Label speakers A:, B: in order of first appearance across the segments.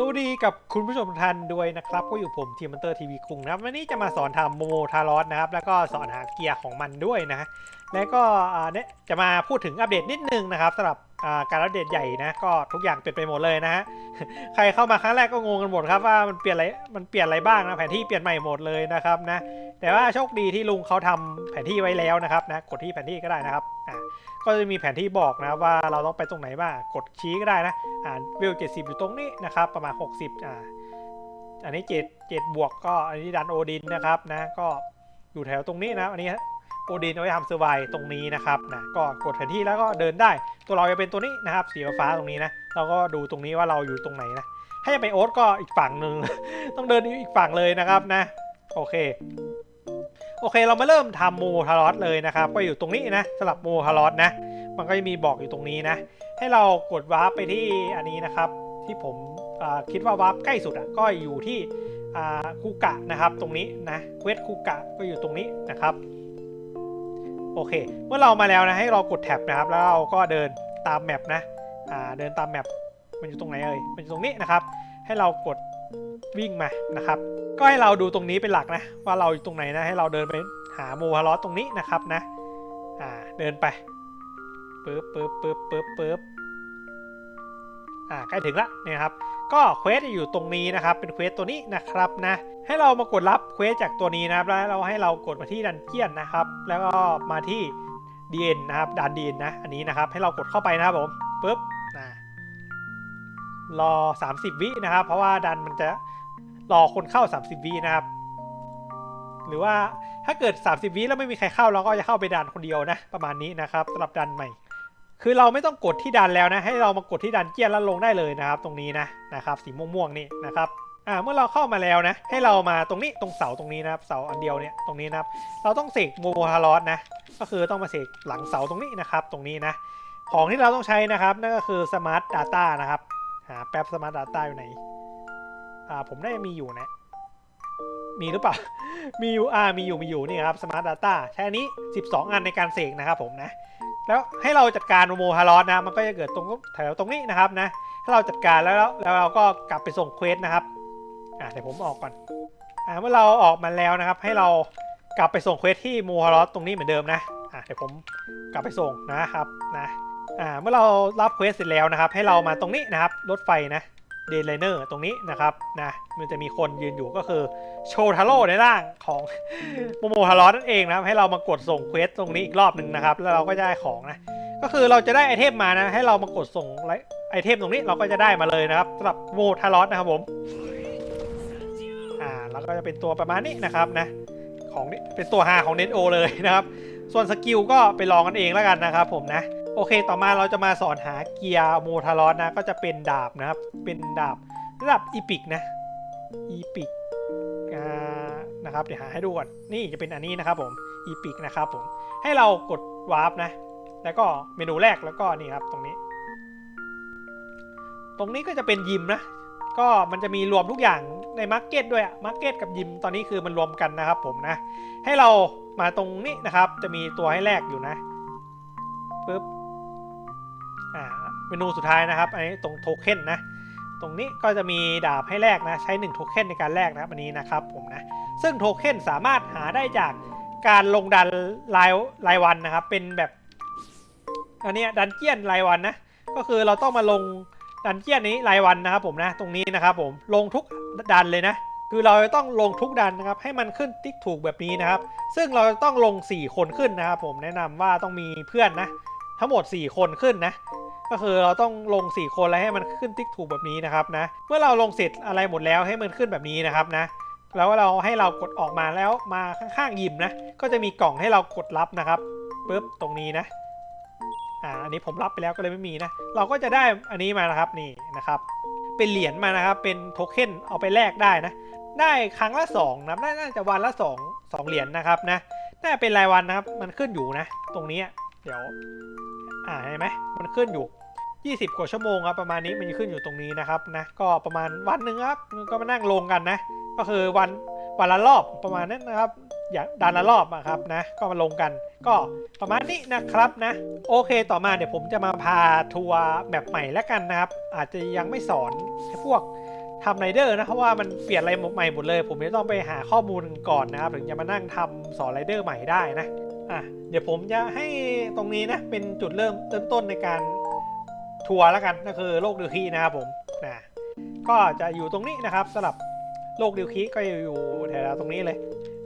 A: สวัสดีกับคุณผู้ชมทุกท่านด้วยนะครับ ก็อยู่ผมทีมมันเตอร์ทีวีคุงนะครับ วันนี้จะมาสอนทำโมโมทารอสนะครับ แล้วก็สอนหาเกียร์ของมันด้วยนะ แล้วก็เนี่ยจะมาพูดถึงอัปเดตนิดนึงนะครับสำหรับการอัปเดตใหญ่นะก็ทุกอย่างเปลี่ยนไปหมดเลยนะฮะใครเข้ามาครั้งแรกก็งงกันหมดครับว่ามันเปลี่ยนอะไรมันเปลี่ยนอะไรบ้างนะแผนที่เปลี่ยนใหม่หมดเลยนะครับนะแต่ว่าโชคดีที่ลุงเขาทำแผนที่ไว้แล้วนะครับนะกดที่แผนที่ก็ได้นะครับอ่า ก็จะมีแผนที่บอกนะว่าเราต้องไปตรงไหนบ้างกดชี้ก็ได้นะอ่าเวลเจ็ดสิบอยู่ตรงนี้นะครับ ประมาณ60อ่าอันนี้7 7บวกก็อันนี้ดันโอดินนะครับนะก็อยู่แถวตรงนี้นะอันนี้โอดินเอาไว้ทำเซอร์ไวตรงนี้นะครับนะก็กดแผนที่แล้วก็เดินได้ ตัวเราจะเป็นตัวนี้นะครับสีฟ้าตรงนี้นะเราก็ดูตรงนี้ว่าเราอยู่ตรงไหนนะถ้าจะไปโอ๊ตก็อีกฝั่งหนึ่งต้องเดินอีกฝั่งเลยนะครับนะโอเค โอเคเรามาเริ่มทำโมทารอสเลยนะครับก็อยู่ตรงนี้นะสำหรับโมทารอสนะ มันก็จะมีบอกอยู่ตรงนี้นะ ให้เรากดวาร์ปไปที่อันนี้นะครับ ที่ผมคิดว่าวาร์ปใกล้สุดอะก็อยู่ที่คูกะนะครับตรงนี้นะเวทคูกะก็อยู่ตรงนี้นะครับโอเค เมื่อเรามาแล้วนะให้เรากดแท็บนะครับ แล้วเราก็เดินตามแมปนะเดินตามแมปมันอยู่ตรงไหนเอ่ยมันอยู่ตรงนี้นะครับ ให้เรากด วิ่งมานะครับ ก็ให้เราดูตรงนี้เป็นหลักนะ ว่าเราอยู่ตรงไหนนะให้เราเดินไปหาโมฮาร์ลอตรงนี้นะครับนะอ่าเดินไปปึ๊บปึ๊บปึ๊บปึ๊บปึ๊บอ่าใกล้ถึงละเนี่ยครับ ก็เควสจะอยู่ตรงนี้นะครับ เป็นเควสตัวนี้นะครับนะ ให้เรามากดรับเควสจากตัวนี้นะครับ แล้วเราให้เรากดมาที่ดันเจียนนะครับ แล้วก็มาที่ DN นนะครับดัน DN นนะ อันนี้นะครับ ให้เรากดเข้าไปนะครับผมปึ๊บ รอ 30 วินะครับ เพราะว่าดันมันจะรอคนเข้า 30 วินะครับ หรือว่าถ้าเกิด 30 วิแล้วไม่มีใครเข้าเราก็จะเข้าไปดันคนเดียวนะประมาณนี้นะครับสำหรับดันใหม่ คือเราไม่ต้องกดที่ดันแล้วนะ ให้เรามากดที่ดันเจียนแล้วลงได้เลยนะครับ ตรงนี้นะนะครับ สีม่วงๆนี่นะครับอ่าเมื่อเราเข้ามาแล้วนะ ให้เรามาตรงนี้ตรงเสาตรงนี้นะครับเสาอันเดียวเนี่ยตรงนี้นะครับ เราต้องเสกโมโมฮารอสนะ ก็คือต้องมาเสกหลังเสาตรงนี้นะครับ ตรงนี้นะ ของที่เราต้องใช้นะครับ นั่นก็คือสมาร์ท Data นะครับ หาแป๊บสมาร์ท Data อยู่ไหน อ่า ผมน่าจะมีอยู่นะ มีหรือเปล่า มีอยู่ อ่า มีอยู่ มีอยู่ นี่ครับสมาร์ท Data ใช้อันนี้ 12 อันในการเสกนะครับผมนะ แล้วให้เราจัดการโมฮารอสนะ มันก็จะเกิดตรงแถวตรงนี้นะครับนะ ถ้าเราจัดการแล้วแล้วเราก็กลับไปส่งเควสนะครับ อ่าเดี๋ยวผมออกก่อน อ่า เมื่อเราออกมาแล้วนะครับ ให้เรากลับไปส่งเควสที่โมฮารอสตรงนี้เหมือนเดิมนะ อ่าเดี๋ยวผมกลับไปส่งนะครับนะ อ่าเมื่อเรารับเควสเสร็จแล้วนะครับ ให้เรามาตรงนี้นะครับ รถไฟนะเดนไลเนอร์ตรงนี้นะครับนะมันจะมีคนยืนอยู่ก็คือโชทาโร่ในร่างของโมโมฮารอสนั่นเองนะครับ ให้เรามากดส่งเควสตรงนี้อีกรอบหนึ่งนะครับ แล้วเราก็จะได้ของนะ ก็คือเราจะได้ไอเทมมานะ ให้เรามากดส่งไอเทมตรงนี้เราก็จะได้มาเลยนะครับสำหรับโมทารอสนะครับผมอ่าแล้วก็จะเป็นตัวประมาณนี้นะครับนะของนี่เป็นตัวหาของเนโอเลยนะครับ ส่วนสกิลก็ไปลองกันเองแล้วกันนะครับผมนะ โอเค ต่อมาเราจะมาสอนหาเกียร์โมทารอสนะ ก็จะเป็นดาบนะครับ เป็นดาบระดับอีพิกนะ อีพิกนะครับ เดี๋ยวหาให้ดูก่อน นี่จะเป็นอันนี้นะครับผมอีพิกนะครับผม ให้เรากดวาร์ปนะ แล้วก็เมนูแรกแล้วก็นี่ครับตรงนี้ ตรงนี้ก็จะเป็นยิมนะ ก็มันจะมีรวมทุกอย่างในมาร์เก็ตด้วยอะมาร์เก็ตกับยิมตอนนี้คือมันรวมกันนะครับผมนะ ให้เรามาตรงนี้นะครับ จะมีตัวให้แลกอยู่นะปึ๊บ เมนูสุดท้ายนะครับ อันนี้ตรงโทเค็นนะ ตรงนี้ก็จะมีดาบให้แลกนะ ใช้1โทเค็นในการแลกนะครับอันนี้นะครับผมนะ ซึ่งโทเค็นสามารถหาได้จากการลงดันรายรายวันนะครับ เป็นแบบอันนี้ดันเจียนรายวันนะ ก็คือเราต้องมาลงดันเจียนนี้รายวันนะครับผมนะ ตรงนี้นะครับผม ลงทุกดันเลยนะ คือเราจะต้องลงทุกดันนะครับ ให้มันขึ้นติ๊กถูกแบบนี้นะครับ ซึ่งเราจะต้องลง 4 คนขึ้นนะครับ ผมแนะนำว่าต้องมีเพื่อนนะ ทั้งหมด 4 คนขึ้นนะ ก็คือเราต้องลง 4 คนแล้วให้มันขึ้นติ๊กถูกแบบนี้นะครับนะ เมื่อเราลงเสร็จอะไรหมดแล้วให้มันขึ้นแบบนี้นะครับนะ แล้วเราให้เรากดออกมาแล้วมาข้างๆยิมนะ ก็จะมีกล่องให้เรากดรับนะครับปุ๊บตรงนี้นะ อ่า อันนี้ผมรับไปแล้วก็เลยไม่มีนะ เราก็จะได้อันนี้มานะครับนี่นะครับ เป็นเหรียญมานะครับ เป็นโทเค็นเอาไปแลกได้นะ ได้ครั้งละ2นะน่าจะวันละ 2 2 เหรียญนะครับนะ น่าจะเป็นรายวันนะครับ มันขึ้นอยู่นะ ตรงนี้ ดี๋ยว อ่าเห็นไหมมันขึ้นอยู่ 20 กว่าชั่วโมงครับประมาณนี้มันจะขึ้นอยู่ตรงนี้นะครับนะก็ประมาณวันหนึ่งครับก็มานั่งลงกันนะ ก็คือวันวันละรอบประมาณนั้นนะครับอย่างดานละรอบอะครับนะก็มาลงกันก็ประมาณนี้นะครับนะ โอเคต่อมาเดี๋ยวผมจะมาพาทัวร์แบบใหม่แล้วกันนะครับ อาจจะยังไม่สอนให้พวกทำไรเดอร์นะเพราะว่ามันเปลี่ยนอะไรใหม่หมดเลย ผมจะต้องไปหาข้อมูลก่อนนะครับ ถึงจะมานั่งทำสอนไรเดอร์ใหม่ได้นะ อะเดี๋ยวผมจะให้ตรงนี้นะ เป็นจุดเริ่มเริ่มต้นในการทัวร์แล้วกันก็คือโลกดิวคีนะครับผมนะก็จะอยู่ตรงนี้นะครับสำหรับโลกดิวคีก็อยู่แถวๆตรงนี้เลย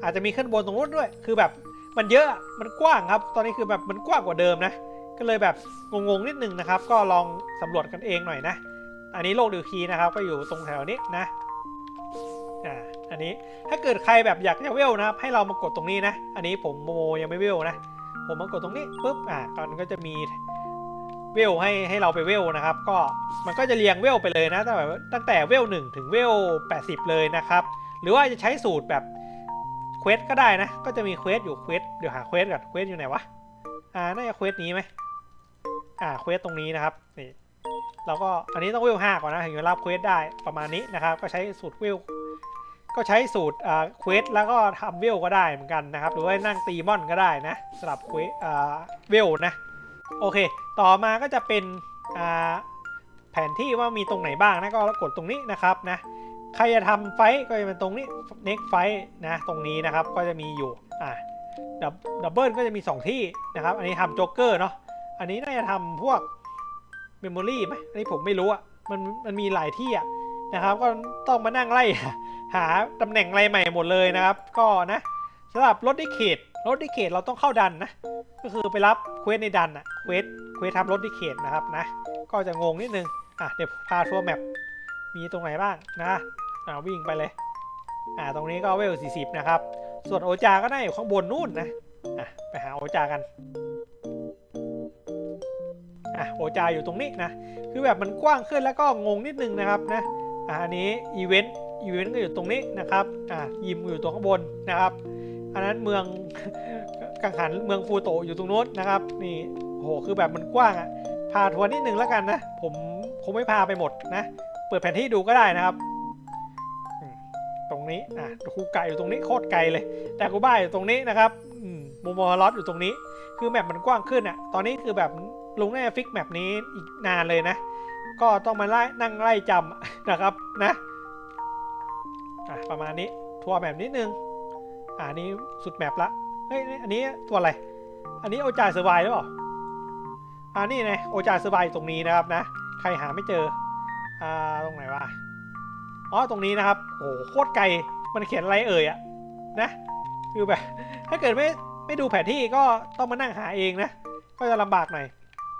A: อาจจะมีขึ้นบนตรงนู้นด้วย คือแบบมันเยอะมันกว้างครับ ตอนนี้คือแบบมันกว้างกว่าเดิมนะ ก็เลยแบบงงๆนิดนึงนะครับ ก็ลองสำรวจกันเองหน่อยนะ อันนี้โลกดิวคีนะครับก็อยู่ตรงแถวนี้นะ อันนี้ถ้าเกิดใครแบบอยากจะเวลนะครับให้เรามากดตรงนี้นะ อันนี้ผมโมยังไม่เวลนะ ผมมากดตรงนี้ปุ๊บอ่ามันก็จะมีเวลให้ให้เราไปเวลนะครับ ก็มันก็จะเรียงเวลไปเลยนะตั้งแต่ตั้งแต่เวลหนึ่งถึงเวล80เลยนะครับ หรือว่าจะใช้สูตรแบบเควสก็ได้นะ ก็จะมีเควสอยู่เควสเดี๋ยวหาเควสก่อนเควสอยู่ไหนวะอ่าน่าจะเควสนี้ไหมอ่าเควสตรงนี้นะครับนี่เราก็อันนี้ต้องเวลห้าก่อนนะถึงจะรับเควสได้ประมาณนี้นะครับ ก็ใช้สูตรเวล ก็ใช้สูตรอ่าเควสแล้วก็ทำเวลก็ได้เหมือนกันนะครับ หรือว่านั่งตีมอนก็ได้นะสำหรับเควสอ่าเวลนะ โอเค ต่อมาก็จะเป็นอ่าแผนที่ว่ามีตรงไหนบ้างนะก็กดตรงนี้นะครับนะใครจะทำไฟท์ก็จะเป็นตรงนี้ next fight นะตรงนี้นะครับก็จะมีอยู่อ่าดับดับเบิลก็จะมี 2 ที่นะครับ อันนี้ทำโจ๊กเกอร์เนาะอันนี้น่าจะทำพวกเมมโมรี่ไหมอันนี้ผมไม่รู้อะมันมันมีหลายที่อะ นะครับ ก็ต้องมานั่งไล่หาตำแหน่งอะไรใหม่หมดเลยนะครับ ก็นะสำหรับรถดิเขตรถดิเขตเราต้องเข้าดันนะ ก็คือไปรับเควสในดันอะเควสเควสทำรถดิเขตนะครับนะ ก็จะงงนิดนึงอะเดี๋ยวพาทัวร์แมปมีตรงไหนบ้างนะอ่าวิ่งไปเลยอ่าตรงนี้ก็เวล 40 นะครับ ส่วนโอจาก็ได้อยู่ข้างบนนู่นนะอะไปหาโอจากันอะโอจาอยู่ตรงนี้นะ คือแบบมันกว้างขึ้นแล้วก็งงนิดนึงนะครับนะ อะอันนี้อีเวนต์อีเวนต์ก็อยู่ตรงนี้นะครับอะยิมอยู่ตรงข้างบนนะครับอันนั้นเมืองกังหันเมืองฟูโตอยู่ตรงนู้นนะครับ นี่โหคือแบบมันกว้างอะพาทัวร์นิดนึงแล้วกันนะ ผมคงไม่พาไปหมดนะ เปิดแผนที่ดูก็ได้นะครับ ตรงนี้อะคูไก่อยู่ตรงนี้โคตรไกลเลย แต่กูบ้าอยู่ตรงนี้นะครับมโมโมลอสอยู่ตรงนี้ คือแมปมันกว้างขึ้นอะตอนนี้คือแบบลุงแน่ฟิกแมปนี้อีกนานเลยนะ ก็ต้องมาไล่นั่งไล่จำนะครับนะอะประมาณนี้ทัวร์แมปนิดนึงอ่านี้สุดแมปละเฮ้ยอันนี้ตัวอะไร อันนี้โอจาเซอร์ไวหรือเปล่าอ่านี่ไงโอจาเซอร์ไวตรงนี้นะครับนะ ใครหาไม่เจออ่าตรงไหนวะอ๋อตรงนี้นะครับโอ้โหโคตรไกลมันเขียนอะไรเอ่ยอะนะคือแบบถ้าเกิดไม่ไม่ดูแผนที่ก็ต้องมานั่งหาเองนะ ก็จะลำบากหน่อย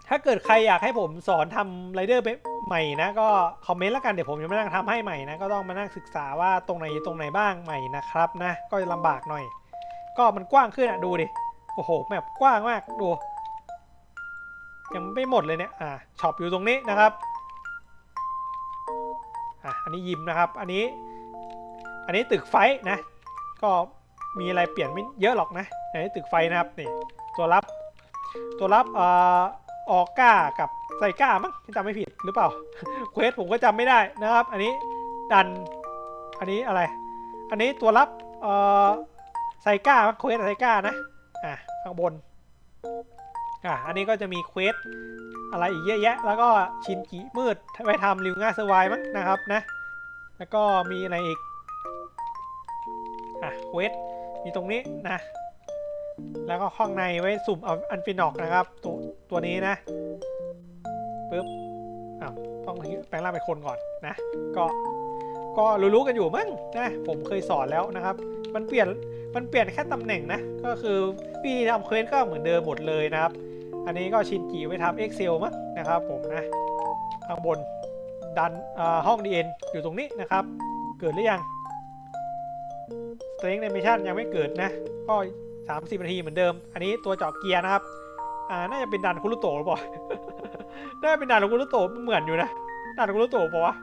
A: ถ้าเกิดใครอยากให้ผมสอนทำไรเดอร์ใหม่นะ ก็คอมเมนต์แล้วกันเดี๋ยวผมจะมานั่งทำให้ใหม่นะ ก็ต้องมานั่งศึกษาว่าตรงไหนตรงไหนบ้างใหม่นะครับนะ ก็จะลำบากหน่อย ก็มันกว้างขึ้นอะดูดิ โอ้โหแมปกว้างมากดู ยังไม่หมดเลยเนี่ยอ่าช็อปอยู่ตรงนี้นะครับอะอันนี้ยิมนะครับ อันนี้ อันนี้ตึกไฟนะ ก็มีอะไรเปลี่ยนไม่เยอะหรอกนะในตึกไฟนะครับนี่ตัวรับ ตัวรับอ่อ ออกก้ากับไซก้ามั้งจำไม่ผิดหรือเปล่าเควสผมก็จำไม่ได้นะครับ อันนี้ดันอันนี้อะไร อันนี้ตัวรับเอ่อไซก้ามั้งเควสไซก้านะอะข้างบนอะอันนี้ก็จะมีเควสอะไรอีกเยอะแยะ แล้วก็ชินกิมืดไว้ทำริวง่าเซอร์ไวมั้งนะครับนะ แล้วก็มีอะไรอีกอะเควสมีตรงนี้นะ แล้วก็ข้างในไว้สุ่มเอาอันฟินอกนะครับ ตัว ตัวนี้นะปึ๊บอ้าวต้องแปลงร่างเป็นคนก่อนนะ ก็ก็รู้ๆกันอยู่มั้งนะผมเคยสอนแล้วนะครับ มันเปลี่ยนมันเปลี่ยนแค่ตำแหน่งนะ ก็คือวิธีทำเควสก็เหมือนเดิมหมดเลยนะครับ อันนี้ก็ชินจิไว้ทำ Excel มั้งนะครับผมนะข้างบนดันอ่าห้อง DN อยู่ตรงนี้นะครับ เกิดหรือยัง Strength Animation ยังไม่เกิดนะ ก็ 30 นาทีเหมือนเดิม อันนี้ตัวเจาะเกียร์นะครับ อ่าน่าจะเป็นดันคุรุโตะหรือเปล่า น่าจะเป็นดันคุรุโตะเหมือนอยู่นะดันคุรุโตะเปล่าวะ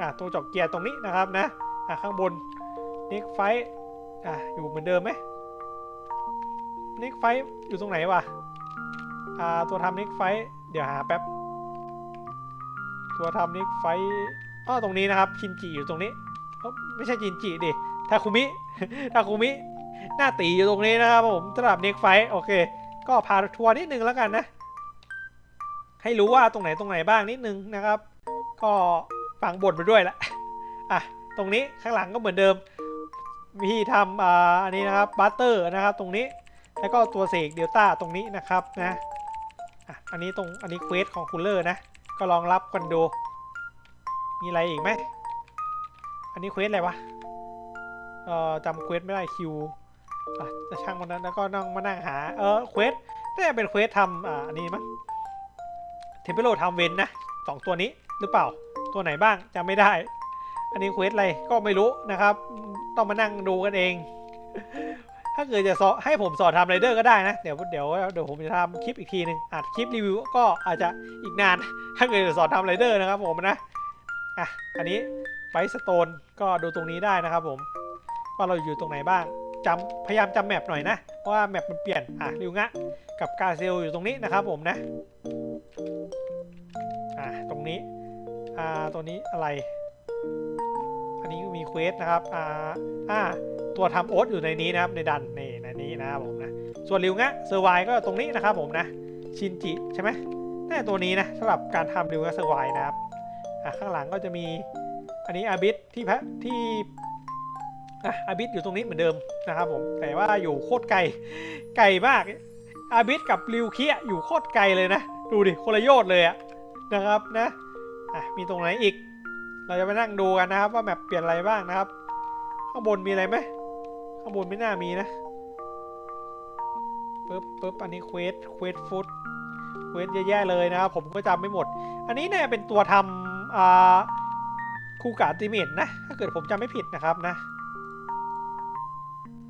A: อ่าตัวเจาะเกียร์ตรงนี้นะครับนะอ่าข้างบน Next Fight อ่าอยู่เหมือนเดิมไหม Next Fight อยู่ตรงไหนวะอ่าตัวทำ Next Fight เดี๋ยวหาแป๊บตัวทำ Next Fight อ้อตรงนี้นะครับชินจิอยู่ตรงนี้อ้าไม่ใช่ชินจิดิทาคุมิทาคุมิหน้าตีอยู่ตรงนี้นะครับผมสำหรับเน็กไฟโอเค ก็พาทัวร์นิดนึงแล้วกันนะ ให้รู้ว่าตรงไหนตรงไหนบ้างนิดนึงนะครับ ก็ฟังบทไปด้วยแหละอะตรงนี้ข้างหลังก็เหมือนเดิมวิธีทำอ่าอันนี้นะครับบัตเตอร์นะครับตรงนี้แล้วก็ตัวเสกเดลต้าตรงนี้นะครับนะอะอันนี้ตรงอันนี้เควสของคูลเลอร์นะ ก็ลองรับกันดู มีอะไรอีกไหมอันนี้เควสอะไรวะเอ่อจำเควสไม่ได้คิว จะช่างมันนั้นแล้วก็นั่งมานั่งหา เออเควสน่าจะเป็นเควสทำอ่านนี้มั้งเทมเพโลทำเวนนะสองตัวนี้หรือเปล่าตัวไหนบ้างจำไม่ได้ อันนี้เควสอะไรก็ไม่รู้นะครับ ต้องมานั่งดูกันเอง ถ้าเกิดจะสอให้ผมสอนทำไรเดอร์ก็ได้นะ เดี๋ยวเดี๋ยวเดี๋ยวผมจะทำคลิปอีกทีหนึ่งอาจคลิปรีวิวก็อาจจะอีกนาน ถ้าเกิดจะสอนทำไรเดอร์นะครับผมนะอะอันนี้ไฟสโตนก็ดูตรงนี้ได้นะครับผมว่าเราอยู่ตรงไหนบ้าง จำพยายามจำแมปหน่อยนะเพราะว่าแมปมันเปลี่ยนอะริวงะกับกาเซลอยู่ตรงนี้นะครับผมนะอะตรงนี้อ่าตัวนี้อะไร อันนี้มีเควสนะครับอ่าอ่าตัวทำโอ๊ตอยู่ในนี้นะครับในดันนี่ในนี้นะครับผมนะส่วนริวงะเซอร์ไวก็ตรงนี้นะครับผมนะชินจิใช่ไหมน่ตัวนี้นะสำหรับการทำริวงะเซอร์ไวนะครับอะข้างหลังก็จะมีอันนี้อาบิสที่พระที่อะอาบิสอยู่ตรงนี้เหมือนเดิม นะครับผมแต่ว่าอยู่โคตรไกลไกลมากอาบิสกับริวเคียอยู่โคตรไกลเลยนะ ดูดิคนละโยชน์เลยอะนะครับนะอะมีตรงไหนอีก เราจะไปนั่งดูกันนะครับ ว่าแมปเปลี่ยนอะไรบ้างนะครับ ข้างบนมีอะไรไหมข้างบนไม่น่ามีนะปึ๊บปึ๊บอันนี้เควสเควสฟุตเควสเยอะแยะเลยนะครับ ผมก็จำไม่หมด อันนี้เนี่ยเป็นตัวทำอ่าคูกาติเมตนะ ถ้าเกิดผมจำไม่ผิดนะครับนะ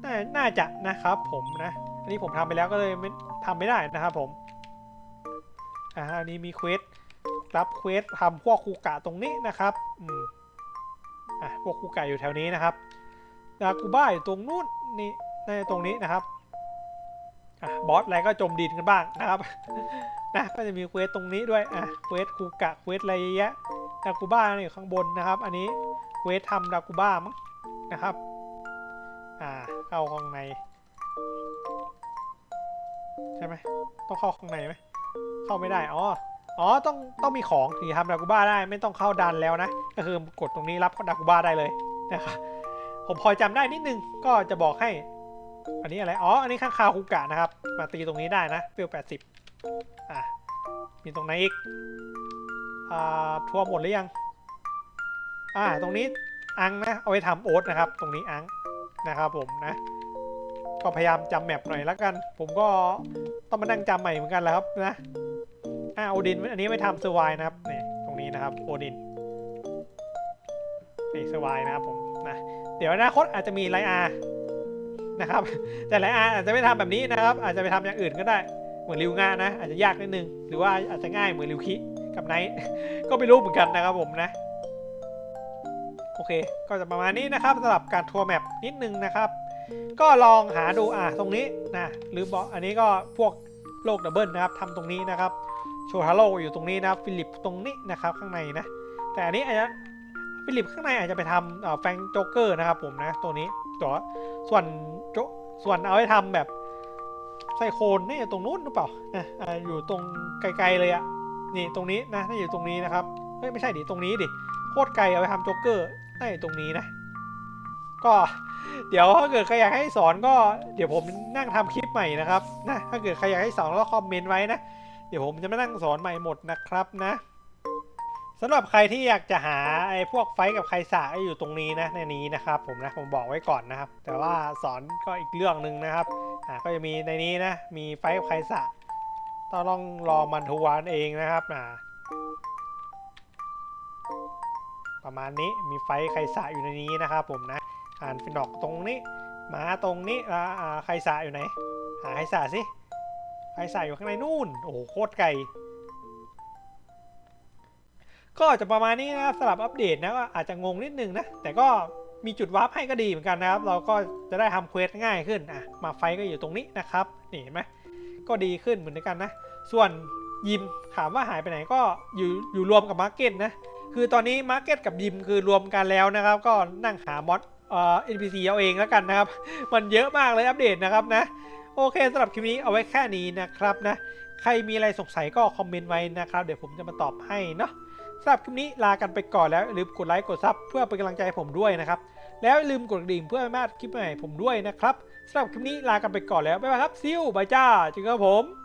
A: น่าน่าจะนะครับผมนะ อันนี้ผมทำไปแล้วก็เลยไม่ทำไม่ได้นะครับผม อ่าอันนี้มีเควสรับเควสทำพวกคูกะตรงนี้นะครับ อืม อะพวกคูกะอยู่แถวนี้นะครับดากูบ้าอยู่ตรงนู้นนี่ในตรงนี้นะครับ อะบอสอะไรก็จมดินกันบ้างนะครับ นะก็จะมีเควสตรงนี้ด้วย อะเควสคูกะเควสอะไรเยอะแยะดากูบ้าเนี่ข้างบนนะครับ อันนี้เควสทำดากูบ้ามั้งนะครับ เข้าข้างใน ใช่ไหมต้องเข้าข้างในไหมเข้าไม่ได้อ๋ออ๋อต้องต้องมีของถึงจะทำดากูบ้าได้ไม่ต้องเข้าดันแล้วนะ ก็คือกดตรงนี้รับดากูบ้าได้เลยนะครับผมพอจำได้นิดนึงก็จะบอกให้ อันนี้อะไรอ๋ออันนี้ข้างคาวคุกะนะครับ มาตีตรงนี้ได้นะเปลแปดสิบอะมีตรงไหนอีกอ่าทั่วหมดหรือยังอ่าตรงนี้อังนะเอาไว้ทำโอ๊ตนะครับ ตรงนี้อัง นะครับผมนะ ก็พยายามจำแมปหน่อยล้วกัน ผมก็ต้องมานั่งจำใหม่เหมือนกันแหล้วครับนะอ่าโอดินอันนี้ไม่ทำเซอร์ไวนะครับนี่ตรงนี้นะครับโอดินนี่เซอร์ไวนะครับผมนะเดี๋ยวอนาคตอาจจะมีไลอาร์นะครับ แต่ไลอาร์อาจจะไม่ทำแบบนี้นะครับ อาจจะไปทำอย่างอื่นก็ได้เหมือนริวงานะอาจจะยากนิดนึง หรือว่าอาจจะง่ายเหมือนริวคิกับไนท์ก็ไม่รู้เหมือนกันนะครับผมนะ โอเค ก็จะประมาณนี้นะครับสำหรับการทัวร์แมปนิดนึงนะครับ ก็ลองหาดูอะตรงนี้นะหรือบอกอันนี้ก็พวกโลกดับเบิลนะครับทำตรงนี้นะครับโชทาโร่อยู่ตรงนี้นะฟิลิปตรงนี้นะครับข้างในนะ แต่อันนี้อาจจะฟิลิปข้างในอาจจะไปทำเอ่อแฟงโจ๊กเกอร์นะครับผมนะตัวนี้ตัวส่วนโจส่วนเอาไว้ทำแบบไซโคนนี่อยู่ตรงนู้นหรือเปล่านะอ่าอยู่ตรงไกลๆเลยอะนี่ตรงนี้นะน่าอยู่ตรงนี้นะครับเฮ้ยไม่ใช่ดิตรงนี้ดิ โคตรไกลเอาไปทำโจ๊กเกอร์น่าอยู่ตรงนี้นะ ก็เดี๋ยวถ้าเกิดใครอยากให้สอนก็เดี๋ยวผมนั่งทำคลิปใหม่นะครับนะถ้าเกิดใครอยากให้สอนก็คอมเมนต์ไว้นะ เดี๋ยวผมจะมานั่งสอนใหม่หมดนะครับนะสำหรับใครที่อยากจะหาไอ้พวกไฟกับใครสาอยู่ตรงนี้นะในนี้นะครับ ผมนะผมบอกไว้ก่อนนะครับ แต่ว่าสอนก็อีกเรื่องหนึ่งนะครับอ่าก็จะมีในนี้นะมีไฟกับใครสาต้องลองรอมันทวันเองนะครับอ่า ประมาณนี้มีไฟท์ใครสาอยู่ในนี้นะครับผมนะอ่านฟินอกตรงนี้หมาตรงนี้อ่าอ่าใครสาอยู่ไหนหาใครสาสิไฟสายอยู่ข้างในนู่นโอ้โหโคตรไกลก็จะประมาณนี้นะครับสำหรับอัปเดตนะก็อาจจะงงนิดนึงนะแต่ก็มีจุดวาร์ปให้ก็ดีเหมือนกันนะครับ เราก็จะได้ทำเควสง่ายขึ้นอะมาไฟก็อยู่ตรงนี้นะครับนี่เห็นไหมก็ดีขึ้นเหมือนกันนะ ส่วนยิมถามว่าหายไปไหนก็อยู่อยู่รวมกับมาร์เก็ตนะ คือตอนนี้มาร์เก็ตกับยิมคือรวมกันแล้วนะครับ ก็นั่งหามอดเอ่อ NPC เอาเองแล้วกันนะครับ มันเยอะมากเลยอัปเดตนะครับนะ โอเคสำหรับคลิปนี้เอาไว้แค่นี้นะครับนะ ใครมีอะไรสงสัยก็คอมเมนต์ไว้นะครับ เดี๋ยวผมจะมาตอบให้เนาะสำหรับคลิปนี้ลากันไปก่อนแล้วลืมกดไลค์กดซับเพื่อเป็นกำลังใจผมด้วยนะครับ แล้วลืมกดกระดิ่งเพื่อไม่พลาดคลิปใหม่ผมด้วยนะครับสำหรับคลิปนี้ลากันไปก่อนแล้วบ๊ายบายครับซิวบายจ้าเจอกันครับผม